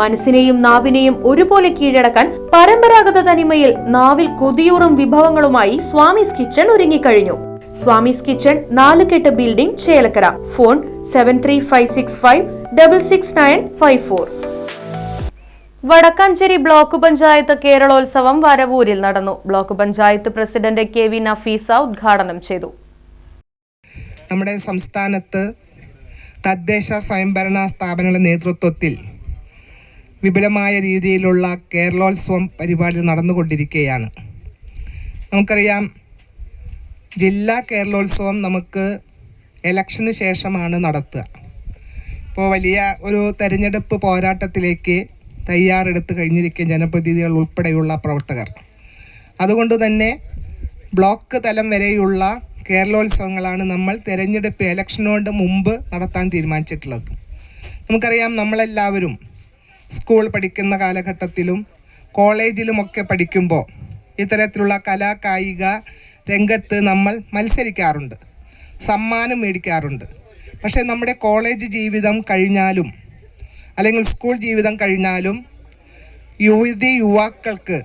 മനസ്സിനെയും നാവിനെയും ഒരുപോലെ കീഴടക്കാൻ പരമ്പരാഗത തനിമയിൽ നാവിൽ കൊതിയൂറും വിഭവങ്ങളുമായി സ്വാമിസ് കിച്ചൺ ഒരുങ്ങിക്കഴിഞ്ഞു. Swami's kitchen Nalukettu building Chelakkara. Phone seven three five six five double six nine five four Vadakkanchery block panchayat Keralolsavam വരവൂരിൽ നടന്നു. Block panchayat president K V Nafeesa ഉദ്ഘാടനം ചെയ്തു. നമ്മുടെ സംസ്ഥാനത്ത് തദ്ദേശ സ്വയംഭരണ സ്ഥാപനങ്ങളുടെ നേതൃത്വത്തിൽ വിപുലമായ രീതിയിലുള്ള കേരളോത്സവം പരിപാടി നടന്നുകൊണ്ടിരിക്കുകയാണ്. നമുക്കറിയാം ജില്ലാ കേരളോത്സവം നമുക്ക് ഇലക്ഷന് ശേഷമാണ് നടത്തുക. ഇപ്പോൾ വലിയ ഒരു തെരഞ്ഞെടുപ്പ് പോരാട്ടത്തിലേക്ക് തയ്യാറെടുത്ത് കഴിഞ്ഞിരിക്കും ജനപ്രതിനിധികൾ ഉൾപ്പെടെയുള്ള പ്രവർത്തകർ. അതുകൊണ്ട് തന്നെ ബ്ലോക്ക് തലം വരെയുള്ള കേരളോത്സവങ്ങളാണ് നമ്മൾ തെരഞ്ഞെടുപ്പ് ഇലക്ഷനോട് മുമ്പ് നടത്താൻ തീരുമാനിച്ചിട്ടുള്ളത്. നമുക്കറിയാം നമ്മളെല്ലാവരും സ്കൂൾ പഠിക്കുന്ന കാലഘട്ടത്തിലും കോളേജിലുമൊക്കെ പഠിക്കുമ്പോൾ ഇത്തരത്തിലുള്ള കലാ കായിക രംഗത്ത് നമ്മൾ മത്സരിക്കാറുണ്ട്. സമ്മാനം മേടിക്കാറുണ്ട്. പക്ഷേ നമ്മുടെ കോളേജ് ജീവിതം കഴിഞ്ഞാലും അല്ലെങ്കിൽ സ്കൂൾ ജീവിതം കഴിഞ്ഞാലും യുവതി യുവാക്കൾക്ക്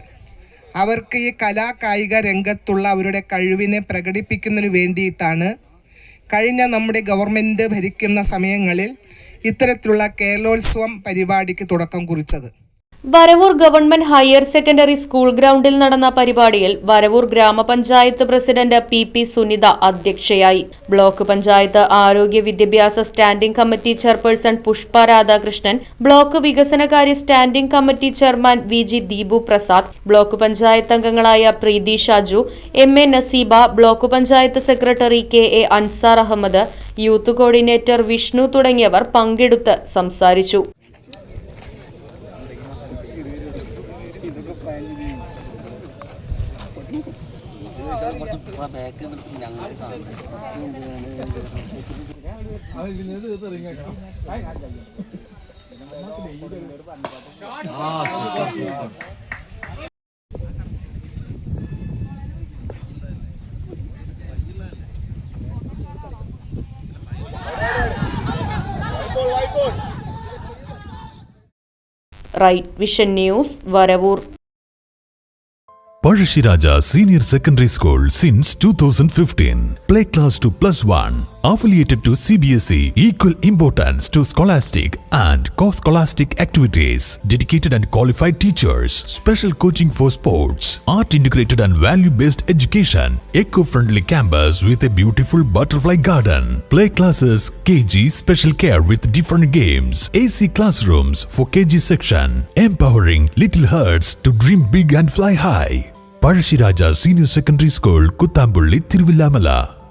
അവർക്ക് ഈ കലാ കായിക രംഗത്തുള്ള അവരുടെ കഴിവിനെ പ്രകടിപ്പിക്കുന്നതിന് വേണ്ടിയിട്ടാണ് കഴിഞ്ഞ നമ്മുടെ ഗവൺമെന്റ് ഭരിക്കുന്ന സമയങ്ങളിൽ ഇത്തരത്തിലുള്ള കേരളോത്സവം പരിപാടിക്ക് തുടക്കം കുറിച്ചത്. Varavoor government higher secondary school ഗ്രൗണ്ടിൽ നടന്ന പരിപാടിയിൽ വരവൂർ ഗ്രാമപഞ്ചായത്ത് പ്രസിഡന്റ് പി പി സുനിത അധ്യക്ഷയായി. ബ്ലോക്ക് പഞ്ചായത്ത് ആരോഗ്യ വിദ്യാഭ്യാസ standing committee chairperson Pushpa Radhakrishnan block വികസനകാര്യ standing committee chairman V G Deepu Prasad block panchayat അംഗങ്ങളായ Preethi Shaju M A Naseeba block panchayat secretary K A Ansar Ahammed youth coordinator Vishnu തുടങ്ങിയവർ പങ്കെടുത്ത് സംസാരിച്ചു. right vision news Varavoor Pazhassiraja senior secondary school since 2015 play class to plus one affiliated to CBSE equal importance to scholastic and co-scholastic activities dedicated and qualified teachers special coaching for sports art integrated and value based education, eco friendly campus with a beautiful butterfly garden, play classes, KG special care with different games, AC classrooms for KG section, empowering little hearts to dream big and fly high. Parashiraja Senior Secondary School, Kuttambulli, Tiruvillamala.